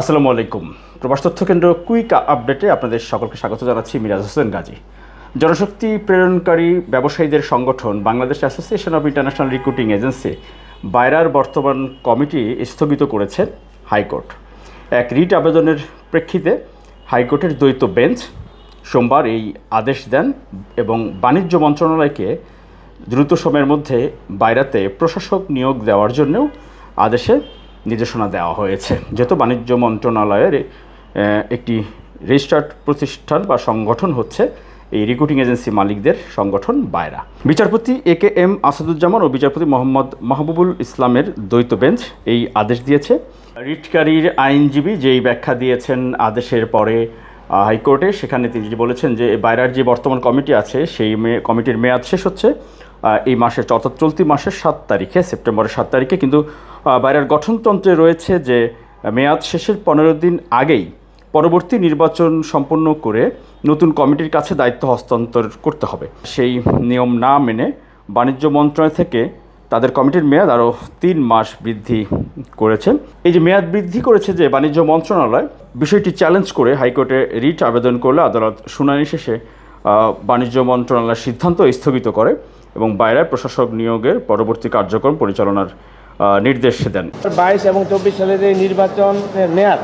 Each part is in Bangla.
আসসালামু আলাইকুম। প্রবাস তথ্য কেন্দ্র কুইক আপডেটে আপনাদের সকলকে স্বাগত জানাচ্ছি মিরাজ হোসেন গাজী। জনশক্তি প্রেরণকারী ব্যবসায়ীদের সংগঠন Bangladesh association of international recruiting agency, বাইরার বর্তমান কমিটি স্থগিত করেছে হাইকোর্ট। এক রিট আবেদনের প্রেক্ষিতে হাইকোর্টের দ্বৈত বেঞ্চ সোমবার এই আদেশ দেন এবং বাণিজ্য মন্ত্রণালয়কে দ্রুত সময়ের মধ্যে বাইরাতে প্রশাসক নিয়োগ দেওয়ার জন্যও আদেশে নির্দেশনা দেওয়া হয়েছে। যেহেতু বাণিজ্য মন্ত্রণালয়ের একটি রেজিস্টার্ড প্রতিষ্ঠান বা সংগঠন হচ্ছে, এই রিক্রুটিং এজেন্সি মালিকদের সংগঠন বায়রা বিচারপতি এ কে এম আসাদুজ্জামান ও বিচারপতি মোহাম্মদ মাহবুবুল ইসলামের দ্বৈত বেঞ্চ এই আদেশ দিয়েছে। রিটকারীর আইনজীবী যেই ব্যাখ্যা দিয়েছেন আদেশের পরে হাইকোর্টে, সেখানে তিনি বলেছেন যে, বাইরার যে বর্তমান কমিটি আছে, সেই কমিটির মেয়াদ শেষ হচ্ছে। এই মাসের অর্থাৎ চলতি মাসের সাত তারিখে, সেপ্টেম্বরের সাত তারিখে। কিন্তু বাইরার গঠনতন্ত্রে রয়েছে যে, মেয়াদ শেষের পনেরো দিন আগেই পরবর্তী নির্বাচন সম্পন্ন করে নতুন কমিটির কাছে দায়িত্ব হস্তান্তর করতে হবে। সেই নিয়ম না মেনে বাণিজ্য মন্ত্রণালয় থেকে তাদের কমিটির মেয়াদ আরও তিন মাস বৃদ্ধি করেছে। এই যে মেয়াদ বৃদ্ধি করেছে যে, বাণিজ্য মন্ত্রণালয় বিষয়টি চ্যালেঞ্জ করে হাইকোর্টে রিট আবেদন করলে আদালত শুনানি শেষে বাণিজ্য মন্ত্রণালয়ের সিদ্ধান্ত স্থগিত করে। এবং বাইরের প্রশাসক নিয়োগের পরবর্তী কার্যক্রম পরিচালনার নির্দেশ দেন। বাইশ এবং চব্বিশ সালের এই নির্বাচনের মেয়াদ,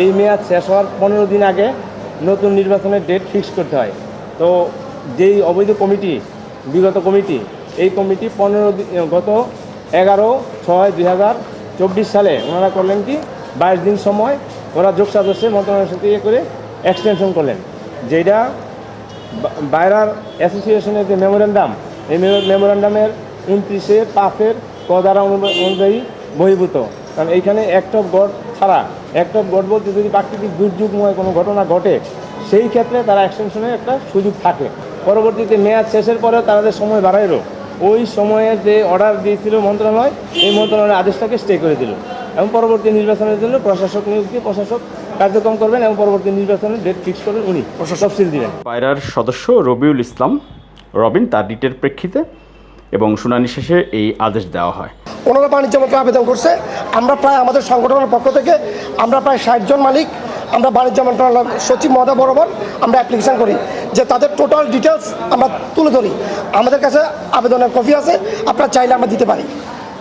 এই মেয়াদ শেষ হওয়ার পনেরো দিন আগে নতুন নির্বাচনের ডেট ফিক্স করতে হয়। তো যেই অবৈধ কমিটি, বিগত কমিটি, এই কমিটি পনেরো গত এগারো ছয় দুই হাজার চব্বিশ সালে ওনারা করলেন কি, বাইশ দিন সময় ওরা যোগ সদস্যে মন্ত্রণালয়ের সাথে ইয়ে করে এক্সটেনশন করলেন। যেটা বাইরার অ্যাসোসিয়েশনের যে মেমোরেন্ডাম এই মেমোরেন্ডামের উনত্রিশে পাঁচের কদারা অনুযায়ী বহির্ভূত। কারণ এইখানে অ্যাক্ট অফ গড ছাড়া অ্যাক্ট অফ গড বলতে যদি প্রাকৃতিক দুর্যোগময় কোনো ঘটনা ঘটে সেই ক্ষেত্রে তারা এক্সটেনশনের একটা সুযোগ থাকে। পরবর্তীতে মেয়াদ শেষের পরে তাদের সময় বাড়াইলো ওই সময়ে যে অর্ডার দিয়েছিল মন্ত্রণালয় এই মন্ত্রণালয়ের আদেশটাকে স্টে করে দিল। এবং পরবর্তী নির্বাচনের জন্য প্রশাসক নিয়োগ দিয়ে প্রশাসক কার্যক্রম করবেন এবং পরবর্তী নির্বাচনের ডেট ফিক্স করবেন উনি। প্রশাসক। তফসিল দিবেন। পায়রার সদস্য রবিউল ইসলাম রবিন তার রিটের প্রেক্ষিতে এবং শুনানি শেষে এই আদেশ দেওয়া হয়। ওনারা বাণিজ্য মন্ত্রী আবেদন করছে। আমরা প্রায় আমাদের সংগঠনের পক্ষ থেকে আমরা প্রায় ষাট জন মালিক, আমরা বাণিজ্য মন্ত্রণালয় সচিব মহোদয় বরাবর আমরা অ্যাপ্লিকেশন করি যে তাদের টোটাল ডিটেলস আমরা তুলে ধরি। আমাদের কাছে আবেদনের কপি আছে, আপনারা চাইলে আমরা দিতে পারি।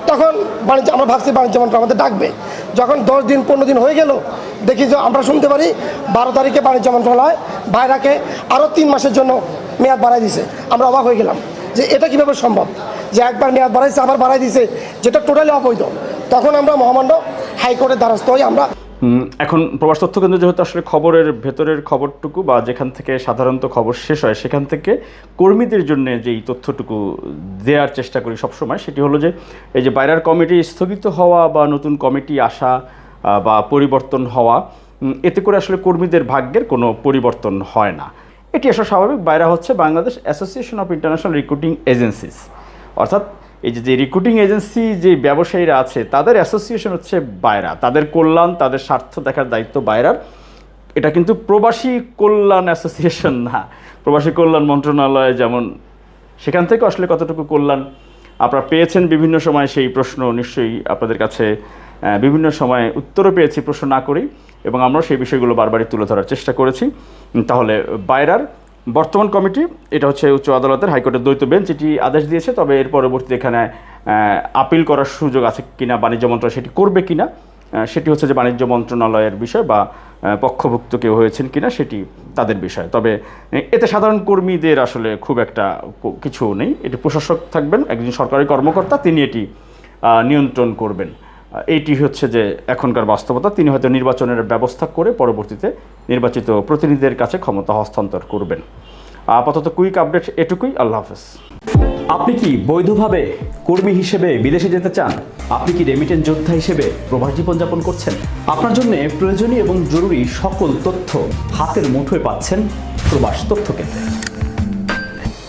তখন বাণিজ্য, আমরা ভাবছি বাণিজ্য মন্ত্রণালয় আমাদের ডাকবে। যখন দশ দিন, পনেরো দিন হয়ে গেল, দেখি যে আমরা শুনতে পারি বারো তারিখে বাণিজ্য মন্ত্রণালয় বাইরাকে আরও তিন মাসের জন্য মেয়াদ বাড়াই দিছে। আমরা অবাক হয়ে গেলাম যে এটা কীভাবে সম্ভব? যে একবার মেয়াদ বাড়াইছে, আবার বাড়াই দিছে, যেটা টোটালি অবৈধ। তখন আমরা মহামান্য হাইকোর্টের দ্বারস্থ হই আমরা। এখন প্রবাস তথ্য কেন্দ্র যেহেতু আসলে খবরের ভেতরের খবরটুকু বা যেখান থেকে সাধারণত খবর শেষ হয়, সেখান থেকে কর্মীদের জন্য যেই তথ্যটুকু দেওয়ার চেষ্টা করি সবসময়, সেটি হলো যে এই যে বাইরের কমিটি স্থগিত হওয়া বা নতুন কমিটি আসা বা পরিবর্তন হওয়া এতে করে আসলে কর্মীদের ভাগ্যের কোনো পরিবর্তন হয় না। এটি আসলে স্বাভাবিক। বাইরা হচ্ছে Bangladesh association of international recruiting agencies অর্থাৎ এই যে যে রিক্রুটিং এজেন্সি যে ব্যবসায়ীরা আছে, তাদের অ্যাসোসিয়েশন হচ্ছে বাইরা। তাদের কল্যাণ, তাদের স্বার্থ দেখার দায়িত্ব বাইরার। এটা কিন্তু প্রবাসী কল্যাণ অ্যাসোসিয়েশন না। প্রবাসী কল্যাণ মন্ত্রণালয় যেমন, সেখান থেকে আসলে কতটুকু কল্যাণ আপনারা পেয়েছেন বিভিন্ন সময় সেই প্রশ্ন নিশ্চয়ই আপনাদের কাছে বিভিন্ন সময়ে উত্তরও পেয়েছি প্রশ্ন না করেই, এবং আমরা সেই বিষয়গুলো বারবারই তুলে ধরার চেষ্টা করেছি। তাহলে বাইরার বর্তমান কমিটি, এটা হচ্ছে উচ্চ আদালতের হাইকোর্টের দ্বৈত বেঞ্চ, এটি আদেশ দিয়েছে, তবে এর পরবর্তীতে এখানে আপিল করার সুযোগ আছে কিনা, বাণিজ্য মন্ত্রণালয় সেটি করবে কিনা সেটি হচ্ছে যে বাণিজ্য মন্ত্রণালয়ের বিষয় বা পক্ষভুক্ত কেউ হয়েছেন কিনা, সেটি তাদের বিষয়। তবে এতে সাধারণ কর্মীদের আসলে খুব একটা কিছু নেই, এটি প্রশাসক থাকবেন, একজন সরকারি কর্মকর্তা, তিনি এটি নিয়ন্ত্রণ করবেন। এইটি হচ্ছে যে এখনকার বাস্তবতা। তিনি হয়তো নির্বাচনের ব্যবস্থা করে পরবর্তীতে নির্বাচিত প্রতিনিধিদের কাছে ক্ষমতা হস্তান্তর করবেন। আপাতত কুইক আপডেট এটুকুই। আল্লাহ হাফেজ। আপনি কি বৈধভাবে কর্মী হিসেবে বিদেশে যেতে চান? আপনি কি রেমিটেন্স যোদ্ধা হিসেবে প্রবাস জীবনযাপন করছেন? আপনার জন্য প্রয়োজনীয় এবং জরুরি সকল তথ্য হাতের মুঠোয় পাচ্ছেন প্রবাস তথ্য কেন্দ্রে।